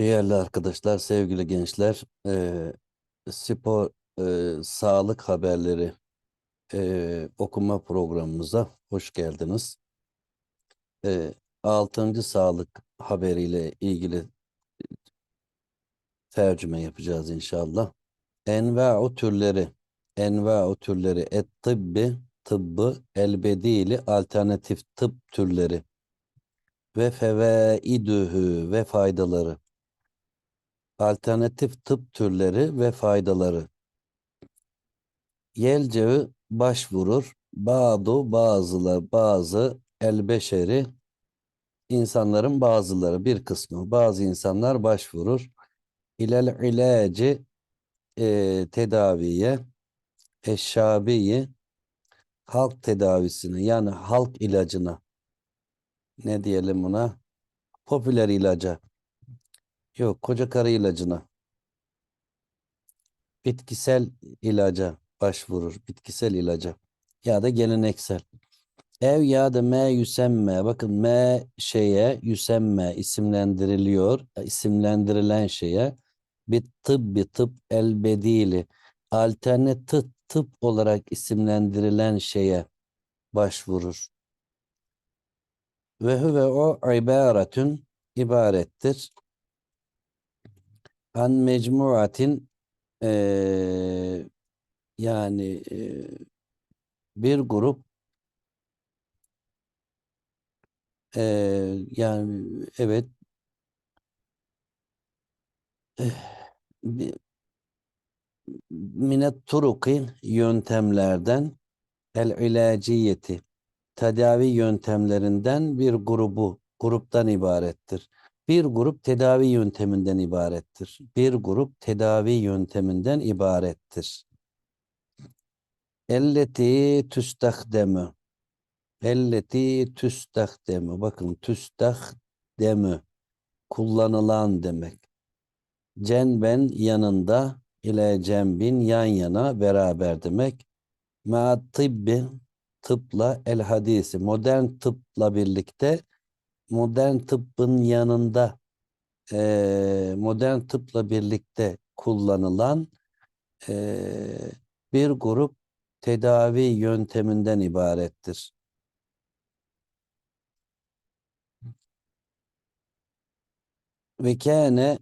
Değerli arkadaşlar, sevgili gençler, eee, spor, eee, sağlık haberleri eee, okuma programımıza hoş geldiniz. Eee 6. sağlık haberiyle ilgili tercüme yapacağız inşallah. Enva'u türleri, enva'u türleri, et tıbbi, tıbbı, elbedili, alternatif tıp türleri ve fevaidühü ve faydaları. Alternatif tıp türleri ve faydaları. Yelceği başvurur. Bazı bazılar bazı elbeşeri insanların bazıları bir kısmı bazı insanlar başvurur. İlel ilacı e, tedaviye eşşabiyi halk tedavisine yani halk ilacına ne diyelim buna popüler ilaca yok koca karı ilacına bitkisel ilaca başvurur. Bitkisel ilaca ya da geleneksel. Ev ya da me yüsemme. Bakın me şeye yüsemme isimlendiriliyor. isimlendirilen şeye bir tıbbi tıp elbedili alternatif tıp olarak isimlendirilen şeye başvurur. Ve huve o ibaretün ibarettir. An mecmuatin eee yani eee, bir grup eee, yani evet eh, bir- minet turuki yöntemlerden el ilaciyeti tedavi yöntemlerinden bir grubu gruptan ibarettir. Bir grup tedavi yönteminden ibarettir. Bir grup tedavi yönteminden ibarettir. Elleti tüstahdemü. Elleti tüstahdemü. Bakın tüstahdemü. Kullanılan demek. Cenben yanında ile cembin yan yana beraber demek. Ma tibbi tıpla el hadisi. Modern tıpla birlikte modern tıbbın yanında eee, modern tıpla birlikte kullanılan eee, bir grup tedavi yönteminden ibarettir. Ve kâne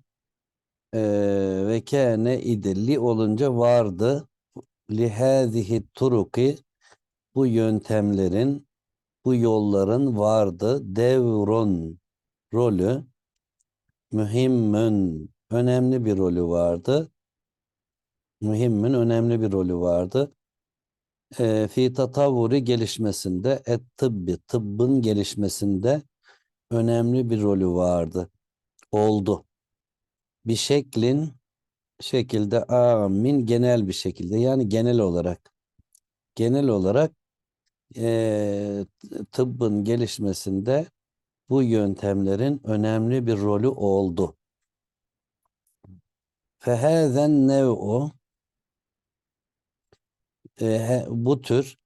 eee, ve kâne idilli olunca vardı lihâzihi turuki bu yöntemlerin bu yolların vardı devrun rolü mühimmin önemli bir rolü vardı. Mühimmin önemli bir rolü vardı. Eee fi tatavvuri gelişmesinde et tıbbi tıbbın gelişmesinde önemli bir rolü vardı. Oldu. Bir şeklin şekilde amin genel bir şekilde yani genel olarak genel olarak eee, tıbbın gelişmesinde bu yöntemlerin önemli bir rolü oldu. Fehazen nev'u e, bu tür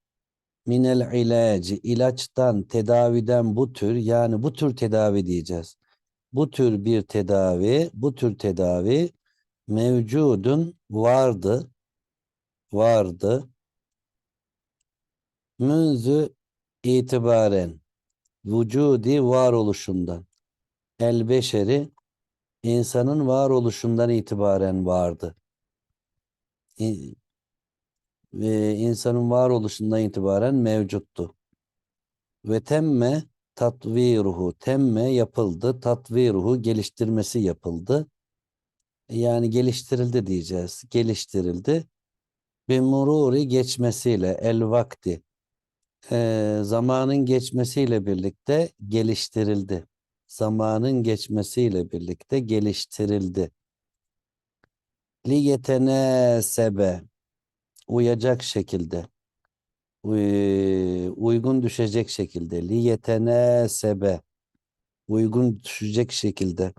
minel ilacı ilaçtan tedaviden bu tür yani bu tür tedavi diyeceğiz. Bu tür bir tedavi bu tür tedavi mevcudun vardı vardı münzü itibaren vücudi varoluşundan el beşeri insanın varoluşundan itibaren vardı. İ- ve insanın varoluşundan itibaren mevcuttu. Ve temme tatviruhu, temme yapıldı, tatviruhu geliştirmesi yapıldı. Yani geliştirildi diyeceğiz. Geliştirildi. Ve mururi geçmesiyle, el vakti, eee, zamanın geçmesiyle birlikte geliştirildi. Zamanın geçmesiyle birlikte geliştirildi. Liyetenasebe uyacak şekilde uy- uygun düşecek şekilde liyetenasebe uygun düşecek şekilde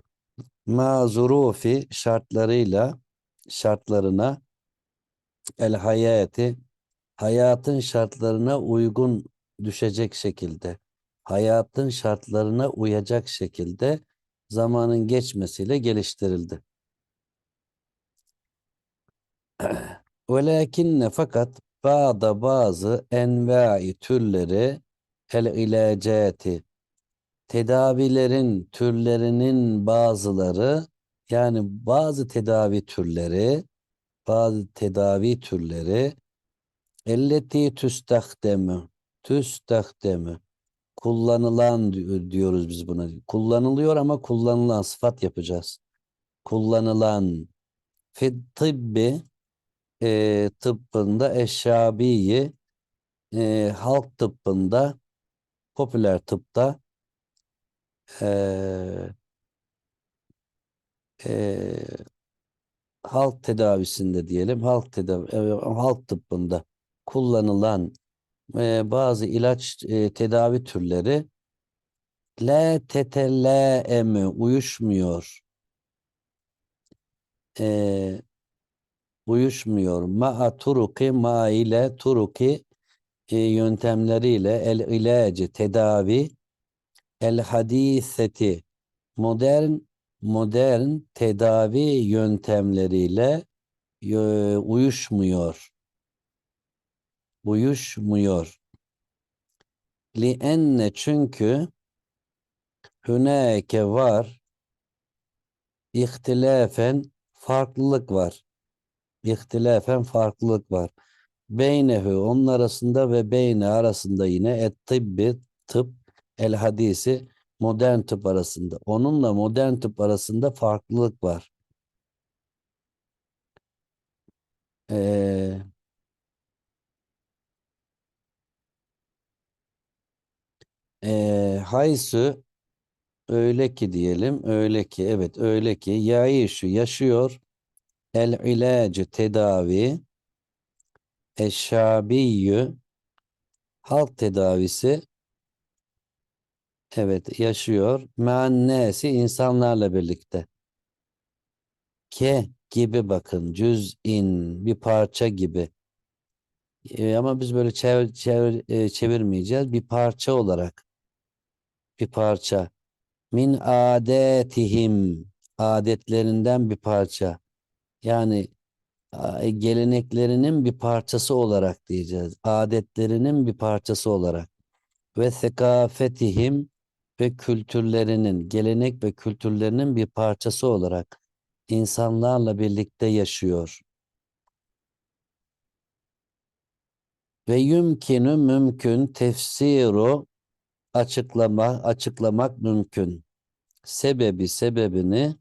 ma zurufi şartlarıyla şartlarına el hayati hayatın şartlarına uygun düşecek şekilde hayatın şartlarına uyacak şekilde zamanın geçmesiyle geliştirildi. Velakinne fakat bazı bazı envai türleri el ilacati tedavilerin türlerinin bazıları yani bazı tedavi türleri bazı tedavi türleri elleti tüstahdemü tüstahdemü kullanılan di- diyoruz biz buna. Kullanılıyor ama kullanılan sıfat yapacağız. Kullanılan fit tıbbi e, tıbbında eşşabiyi e, halk tıbbında popüler tıpta e, e, halk tedavisinde diyelim halk tedavi e, halk tıbbında kullanılan e, bazı ilaç e, tedavi türleri la tetellâeme uyuşmuyor? E, uyuşmuyor. Ma'a turuki ma ile turuki e, yöntemleriyle el ilacı tedavi. El hadiseti modern modern tedavi yöntemleriyle e, uyuşmuyor uyuşmuyor li enne çünkü hüneke var ihtilafen farklılık var ihtilafen farklılık var beynehu onun arasında ve beyne arasında yine et tıbbi tıp el hadisi modern tıp arasında. Onunla modern tıp arasında farklılık var. Ee, e, haysu öyle ki diyelim öyle ki evet öyle ki yaişu yaşıyor. El ilacı tedavi eşşabiyyü halk tedavisi evet yaşıyor. Meannesi insanlarla birlikte. Ke gibi bakın cüz'in bir parça gibi. E, ama biz böyle çevir, e, çevirmeyeceğiz. Bir parça olarak bir parça. Min adetihim adetlerinden bir parça. Yani a- geleneklerinin bir parçası olarak diyeceğiz. Adetlerinin bir parçası olarak. Ve sekafetihim ve kültürlerinin gelenek ve kültürlerinin bir parçası olarak insanlarla birlikte yaşıyor. Ve yümkünü mümkün tefsiru açıklama açıklamak mümkün. Sebebi sebebini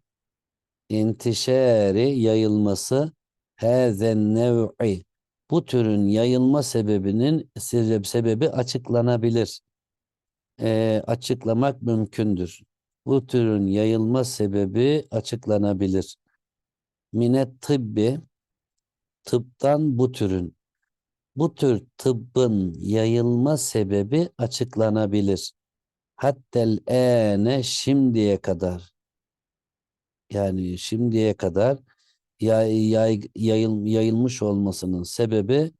intişari yayılması hezen nev'i bu türün yayılma sebebinin sebebi açıklanabilir. Ee, açıklamak mümkündür. Bu türün yayılma sebebi açıklanabilir. Minet tıbbi tıptan bu türün bu tür tıbbın yayılma sebebi açıklanabilir. Hattel ene şimdiye kadar yani şimdiye kadar yay, yay, yayıl, yayılmış olmasının sebebi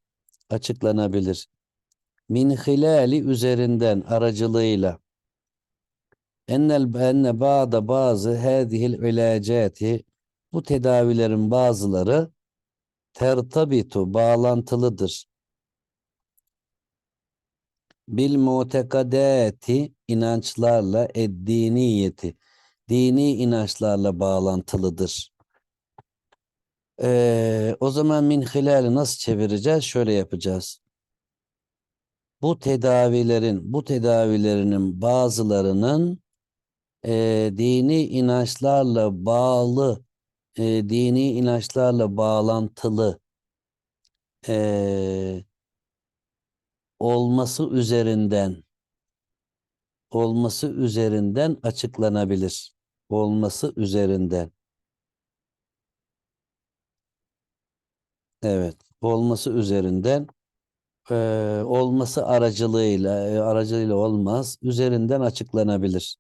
açıklanabilir. Min hilali üzerinden aracılığıyla ennel enne ba'da bazı hadihil ilacati bu tedavilerin bazıları tertabitu bağlantılıdır. Bil mutekadati inançlarla eddiniyeti dini inançlarla bağlantılıdır. Ee, o zaman min hilali nasıl çevireceğiz? Şöyle yapacağız. Bu tedavilerin, bu tedavilerinin bazılarının e, dini inançlarla bağlı, e, dini inançlarla bağlantılı e, olması üzerinden olması üzerinden açıklanabilir. Olması üzerinden. Evet, olması üzerinden e, olması aracılığıyla e, aracılığıyla olmaz, üzerinden açıklanabilir.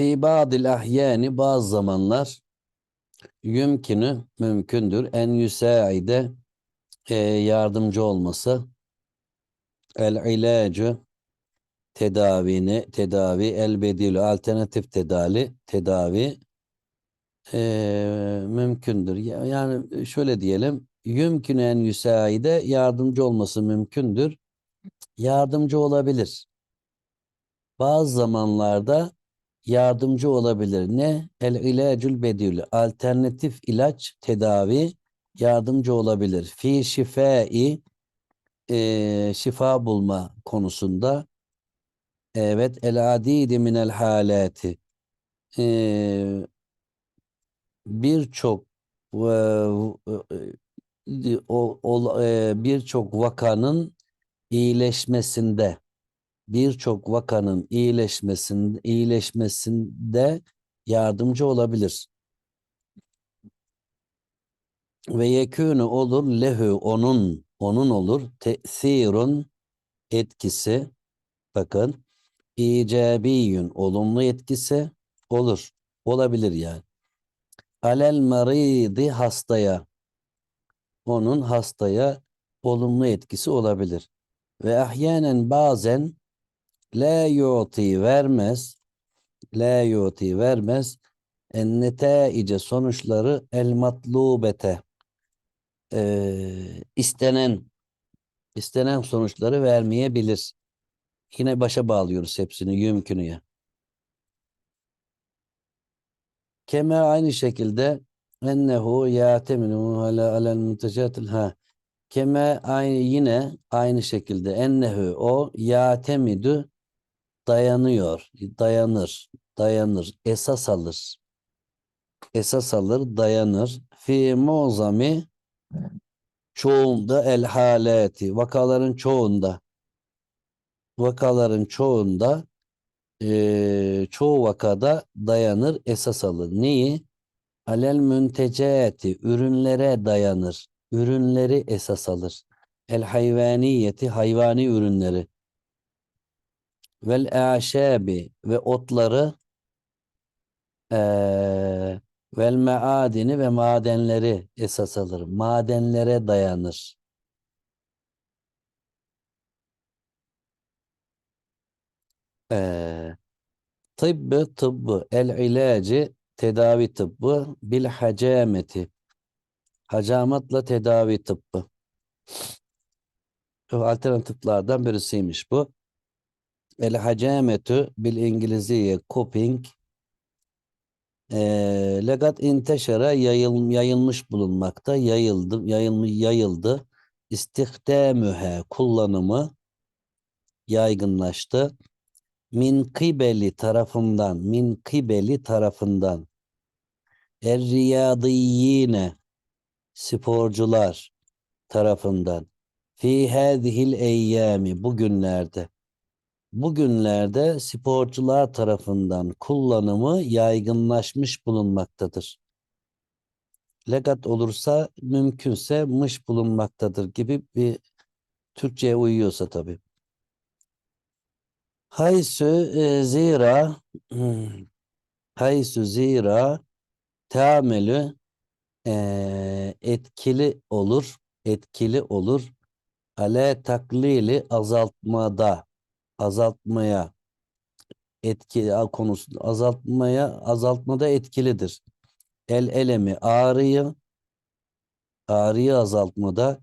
Fi ba'dil ahyani bazı zamanlar yümkünü mümkündür en yüsaide e, yardımcı olması el ilacı tedavini tedavi el bedilü alternatif tedavi tedavi e, mümkündür. Ya- Yani şöyle diyelim yümkünü en yüsaide yardımcı olması mümkündür. Yardımcı olabilir. Bazı zamanlarda yardımcı olabilir. Ne? El ilacül bedilü. Alternatif ilaç, tedavi yardımcı olabilir. Fi şifai e, şifa bulma konusunda evet el adidi minel halati e, birçok e, e, o, o, e, birçok vakanın iyileşmesinde birçok vakanın iyileşmesinde, iyileşmesinde yardımcı olabilir. Ve yekûnü olur lehu onun onun olur tesirun etkisi bakın icabiyün olumlu etkisi olur. Olabilir yani. Alel maridi hastaya onun hastaya olumlu etkisi olabilir. Ve ahyanen bazen la yuti vermez la yuti vermez en netaice sonuçları el matlubete eee, istenen istenen sonuçları vermeyebilir. Yine başa bağlıyoruz hepsini yümkünüye. Keme aynı şekilde ennehu yateminu ala alel muntecatil ha keme aynı yine aynı şekilde ennehu o yatemidu dayanıyor, dayanır, dayanır, esas alır. Esas alır, dayanır. Fi muzami çoğunda el haleti, vakaların çoğunda vakaların çoğunda eee, çoğu vakada dayanır, esas alır. Neyi? Alel müntecati, ürünlere dayanır. Ürünleri esas alır. El hayvaniyeti, hayvani ürünleri. Vel aşabi ve otları eee, vel meadini ve madenleri esas alır. Madenlere dayanır. Eee tıbbı tıbbı el ilacı tedavi tıbbı bil hacameti hacamatla tedavi tıbbı. Alternatiflerden birisiymiş bu. El hacametü bil İngilizce coping eee legat inteşara yayıl, yayılmış bulunmakta. Yayıldı yayılma, yayıldı. İstihdamühe kullanımı yaygınlaştı. Min kibeli tarafından min kibeli tarafından. Er riyadiyine sporcular tarafından. Fi hadihil eyyami bugünlerde bugünlerde sporcular tarafından kullanımı yaygınlaşmış bulunmaktadır. Legat olursa mümkünse mış bulunmaktadır gibi bir Türkçe'ye uyuyorsa tabii. Haysu e, zira haysu zira teamelü e, etkili olur etkili olur ale taklili azaltmada azaltmaya etki konusu azaltmaya azaltmada etkilidir. El elemi ağrıyı ağrıyı azaltmada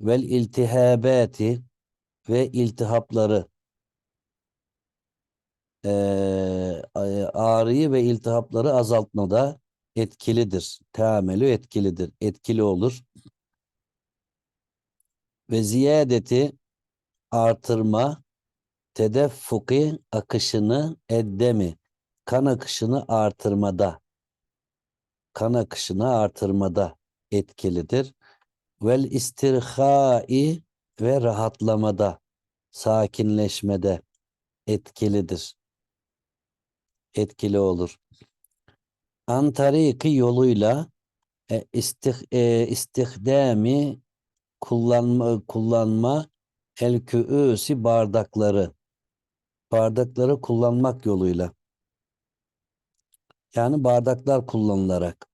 vel iltihabati ve iltihapları eee, ağrıyı ve iltihapları azaltmada etkilidir. Teamelü etkilidir. Etkili olur. Ve ziyadeti artırma tedeffuki akışını eddemi kan akışını artırmada kan akışını artırmada etkilidir. Vel istirhai ve rahatlamada sakinleşmede etkilidir. Etkili olur. Antariki yoluyla e, istih, e, istihdami kullanma kullanma el bardakları bardakları kullanmak yoluyla Yani bardaklar kullanılarak.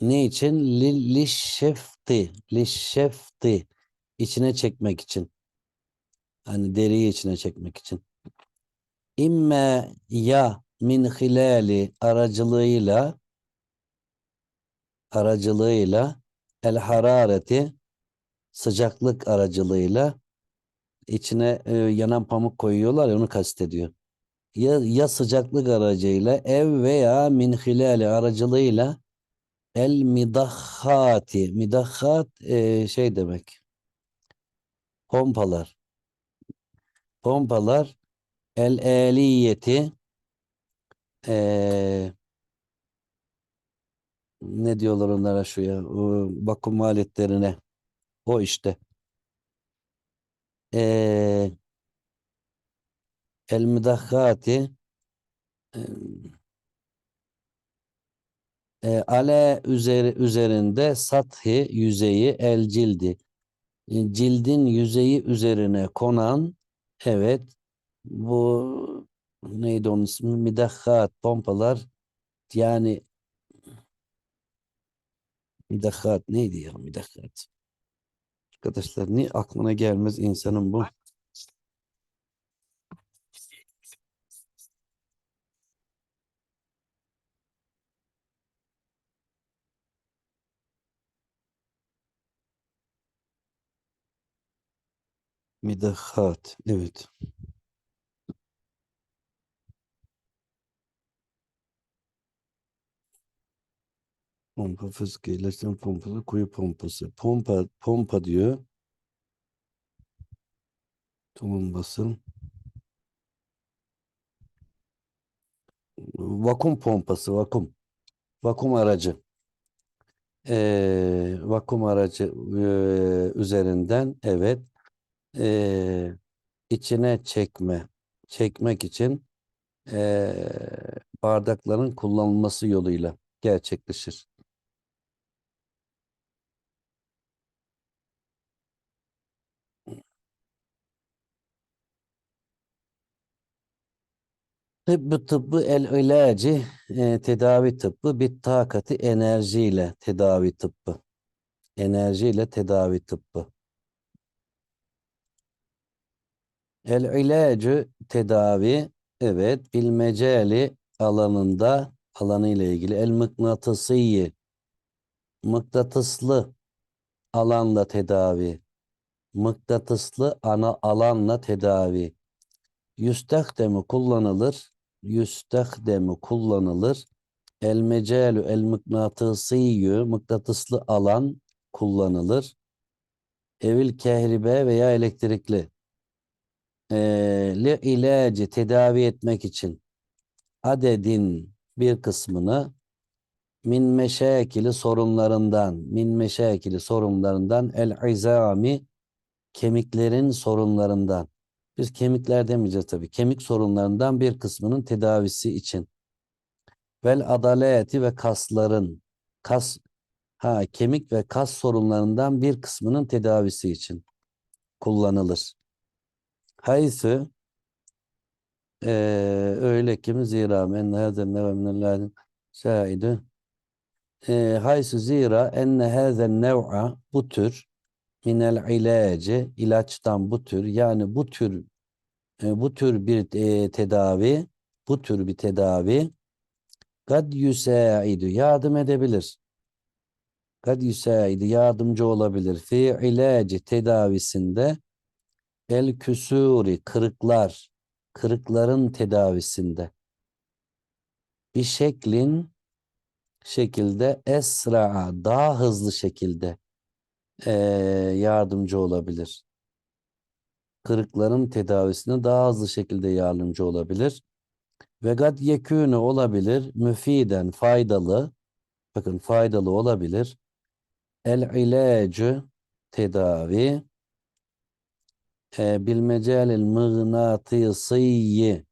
Ne için? Li- Lişşefti. Lişşefti. İçine çekmek için. Hani deriyi içine çekmek için. İmme ya min hilali aracılığıyla aracılığıyla el harareti sıcaklık aracılığıyla içine e, yanan pamuk koyuyorlar ya onu kastediyor. Ya, ya sıcaklık aracıyla ev veya min hilali aracılığıyla el midahhati midahhat e, şey demek. Pompalar. Pompalar el eliyeti e, ne diyorlar onlara şu ya bakım aletlerine. O işte e, el midahhati e, ale üzeri, üzerinde sathi yüzeyi el cildi. E, cildin yüzeyi üzerine konan evet bu neydi onun ismi? Midahhat pompalar yani midahhat neydi ya midahhat arkadaşlar niye aklına gelmez insanın bu? Midahhat evet Pompa fıskı, iyileştirme pompası, kuyu pompası. Pompa, pompa diyor. Tamam basın. Vakum pompası, vakum. Vakum aracı. Ee, vakum aracı ee, üzerinden evet ee, içine çekme. Çekmek için ee, bardakların kullanılması yoluyla gerçekleşir. Tıbbı tıbbı el ilacı e, tedavi tıbbı bit takati enerjiyle tedavi tıbbı. Enerjiyle tedavi tıbbı. El ilacı tedavi evet bilmeceli alanında alanı ile ilgili el mıknatısıyı mıknatıslı alanla tedavi mıknatıslı ana alanla tedavi yüstehdemi kullanılır yüstehdemi kullanılır? El mecalü el mıknatısıyı mıknatıslı alan kullanılır. Evil kehribe veya elektrikli. Eee, li ilacı tedavi etmek için adedin bir kısmını min meşakili sorunlarından min meşakili sorunlarından el izami kemiklerin sorunlarından biz kemikler demeyeceğiz tabii. Kemik sorunlarından bir kısmının tedavisi için. Vel adaleti ve kasların kas ha kemik ve kas sorunlarından bir kısmının tedavisi için kullanılır. Haysı eee öyle ki zira men hazen neve minellâhin şahidü eee haysu zira enne hazen nev'a bu tür minel ilacı ilaçtan bu tür yani bu tür e, bu tür bir e, tedavi bu tür bir tedavi kad yusaidu yardım edebilir. Kad yusaidu yardımcı olabilir. Fi ilacı tedavisinde el küsuri kırıklar kırıkların tedavisinde bir şeklin şekilde esra daha hızlı şekilde eee, yardımcı olabilir. Kırıkların tedavisine daha hızlı şekilde yardımcı olabilir. Ve gad yekûne olabilir müfiden faydalı bakın faydalı olabilir. El ilacı tedavi e, bilmecelil mıgnatısıyı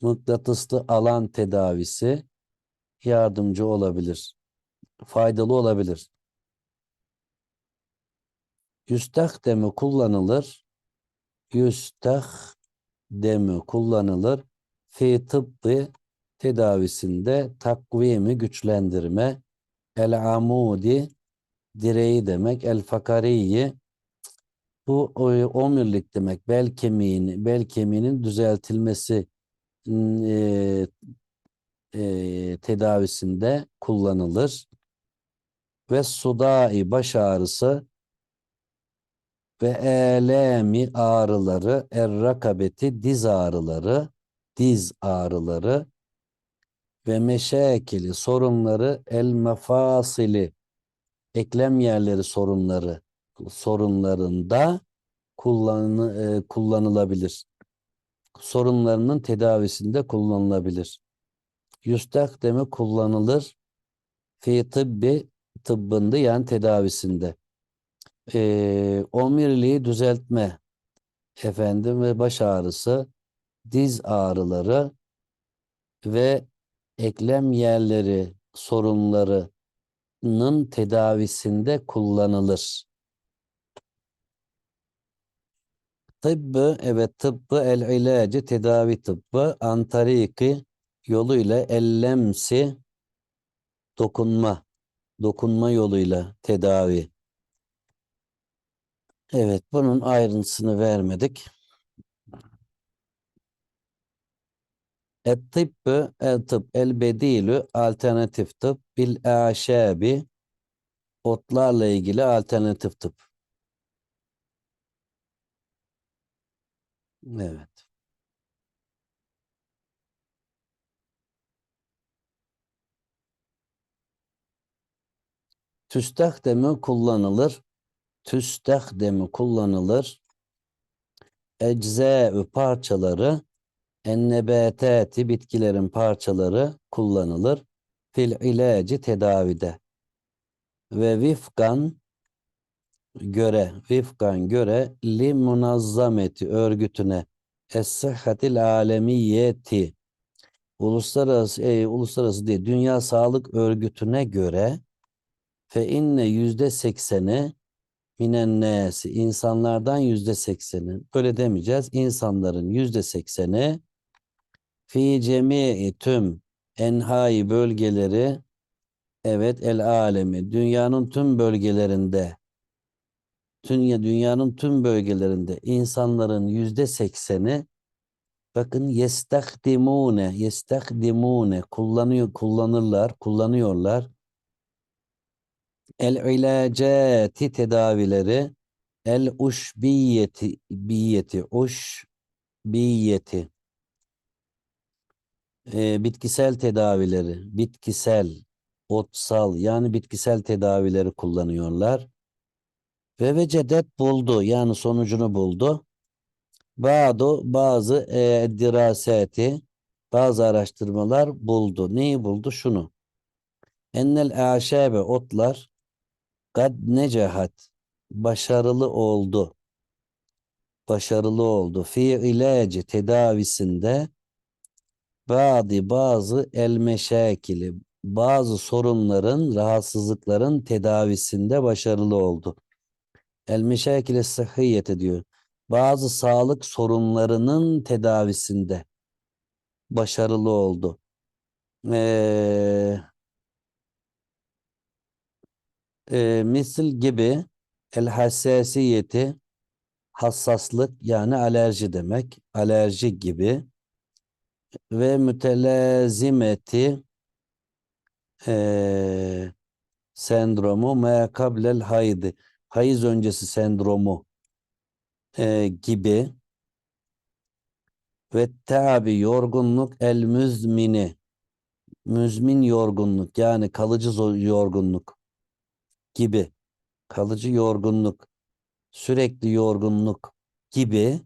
mıknatıslı alan tedavisi yardımcı olabilir. Faydalı olabilir. Yüstahdemi kullanılır. Yüstahdemi kullanılır. Fi tıbbı tedavisinde takvimi güçlendirme, el amudi direği demek, el fakariyi bu omurilik demek. Bel kemiğini, bel kemiğinin düzeltilmesi e, e, tedavisinde kullanılır. Ve sudai baş ağrısı ve elemi ağrıları, errakabeti diz ağrıları, diz ağrıları ve meşekili sorunları, el mefasili eklem yerleri sorunları sorunlarında kullan, e, kullanılabilir. Sorunlarının tedavisinde kullanılabilir. Yüstakdemi kullanılır. Fi tıbbi tıbbında yani tedavisinde. E, düzeltme efendim ve baş ağrısı, diz ağrıları ve eklem yerleri sorunlarının tedavisinde kullanılır. Tıbbı, evet tıbbı el ilacı tedavi tıbbı antariki yoluyla ellemsi dokunma, dokunma yoluyla tedavi. Evet, bunun ayrıntısını vermedik. Et tıbbı, el tıp, el bedilü, alternatif tıp, bil aşabi, otlarla ilgili alternatif tıp. Evet. Tüstahdemi kullanılır. Tüstahdemi kullanılır. Eczâ'ü parçaları ennebetati bitkilerin parçaları kullanılır. Fil ilacı tedavide. Ve vifkan göre, vifkan göre li munazzameti örgütüne es-sıhhatil alemiyeti uluslararası e, uluslararası değil Dünya Sağlık Örgütü'ne göre fe inne yüzde sekseni minen nesi insanlardan yüzde sekseni böyle demeyeceğiz. İnsanların yüzde sekseni fi cemii tüm enhai bölgeleri evet el alemi dünyanın tüm bölgelerinde dünya dünyanın tüm bölgelerinde insanların yüzde sekseni bakın yestahdimune yestahdimune kullanıyor kullanırlar kullanıyorlar el ilacati tedavileri el uşbiyeti biyeti uş biyeti e, bitkisel tedavileri bitkisel otsal yani bitkisel tedavileri kullanıyorlar ve vecedet buldu yani sonucunu buldu. Bazı bazı e, diraseti bazı araştırmalar buldu. Neyi buldu? Şunu. Ennel aşabe otlar kad necahat başarılı oldu. Başarılı oldu. Fi ilacı tedavisinde bazı bazı el meşakili bazı sorunların, rahatsızlıkların tedavisinde başarılı oldu. El meşakile sıhhiyete diyor. Bazı sağlık sorunlarının tedavisinde başarılı oldu. Ee, e, misil gibi el hassasiyeti hassaslık yani alerji demek. Alerji gibi ve mütelazimeti e, sendromu me kablel haydi hayız öncesi sendromu e, gibi ve tabi yorgunluk el müzmini müzmin yorgunluk yani kalıcı yorgunluk gibi kalıcı yorgunluk sürekli yorgunluk gibi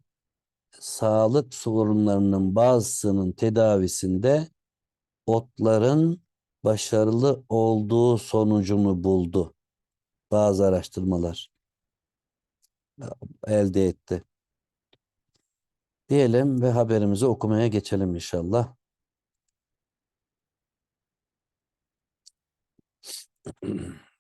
sağlık sorunlarının bazısının tedavisinde otların başarılı olduğu sonucunu buldu bazı araştırmalar elde etti. Diyelim ve haberimizi okumaya geçelim inşallah.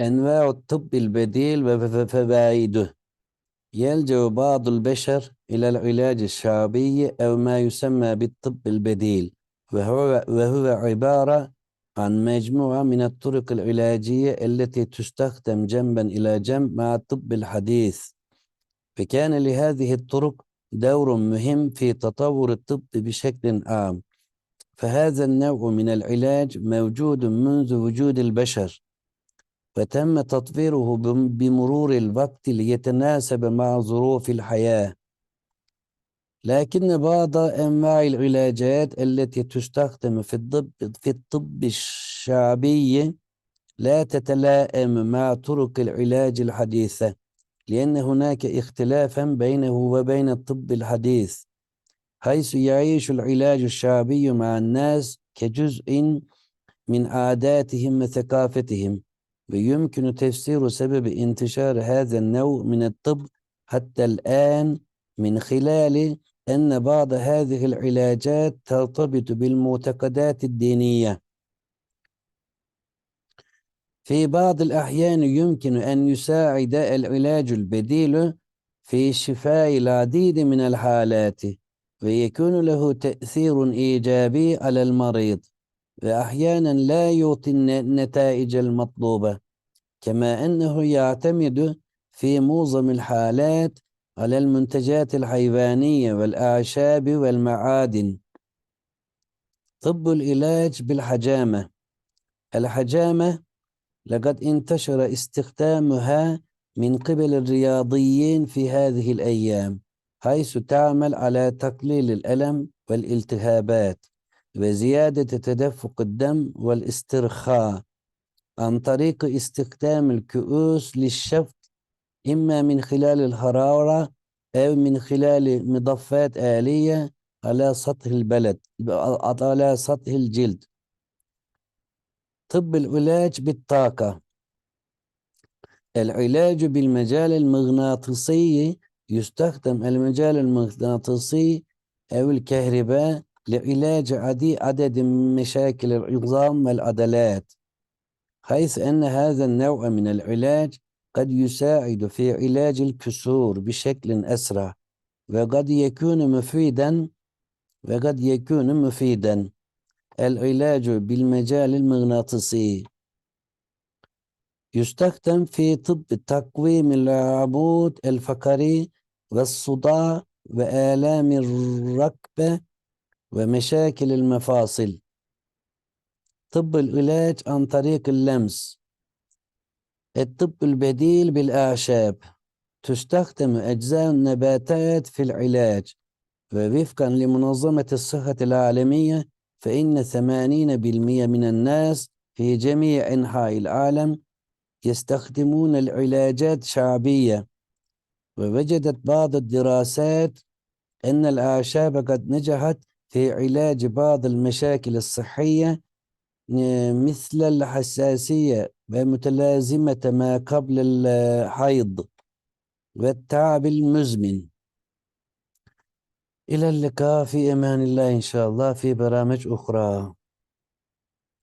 أنواع الطب البديل وفوائده يلجأ بعض البشر إلى العلاج الشعبي أو ما يسمى بالطب البديل وهو, وهو عبارة عن مجموعة من الطرق العلاجية التي تستخدم جنبا إلى جنب مع الطب الحديث. فكان لهذه الطرق دور مهم في تطور الطب بشكل عام. فهذا النوع من العلاج موجود منذ وجود البشر. وتم تطويره بم- بمرور الوقت ليتناسب مع ظروف الحياة. لكن بعض أنواع العلاجات التي تستخدم في الطب في الطب الشعبي لا تتلائم مع طرق العلاج الحديثة لأن هناك اختلافا بينه وبين الطب الحديث حيث يعيش العلاج الشعبي مع الناس كجزء من عاداتهم وثقافتهم. ويمكن تفسير سبب انتشار هذا النوع من الطب حتى الآن من خلال أن بعض هذه العلاجات ترتبط بالمعتقدات الدينية في بعض الأحيان يمكن أن يساعد العلاج البديل في شفاء العديد من الحالات ويكون له تأثير إيجابي على المريض وأحيانا لا يعطي الن- النتائج المطلوبة كما أنه يعتمد في معظم الحالات على المنتجات الحيوانية والأعشاب والمعادن. طب العلاج بالحجامة. الحجامة لقد انتشر استخدامها من قبل الرياضيين في هذه الأيام حيث تعمل على تقليل الألم والالتهابات. وزيادة تدفق الدم والاسترخاء عن طريق استخدام الكؤوس للشفط إما من خلال الحرارة أو من خلال مضفات آلية على سطح البلد على سطح الجلد. طب العلاج بالطاقة. العلاج بالمجال المغناطيسي يستخدم المجال المغناطيسي أو الكهرباء لعلاج عدي- عدد من مشاكل العظام والعضلات حيث أن هذا النوع من العلاج قد يساعد في علاج الكسور بشكل أسرع وقد يكون مفيدا وقد يكون مفيدا العلاج بالمجال المغناطيسي. يستخدم في طب تقويم العمود الفقري والصداع وآلام الركبة ومشاكل المفاصل. طب العلاج عن طريق اللمس. الطب البديل بالأعشاب. تستخدم أجزاء النباتات في العلاج. ووفقا لمنظمة الصحة العالمية فإن 80% من الناس في جميع أنحاء العالم يستخدمون العلاجات شعبية. ووجدت بعض الدراسات أن الأعشاب قد نجحت في علاج بعض المشاكل الصحية مثل الحساسية ومتلازمة ما قبل الحيض والتعب المزمن. إلى اللقاء في أمان الله إن شاء الله في برامج أخرى.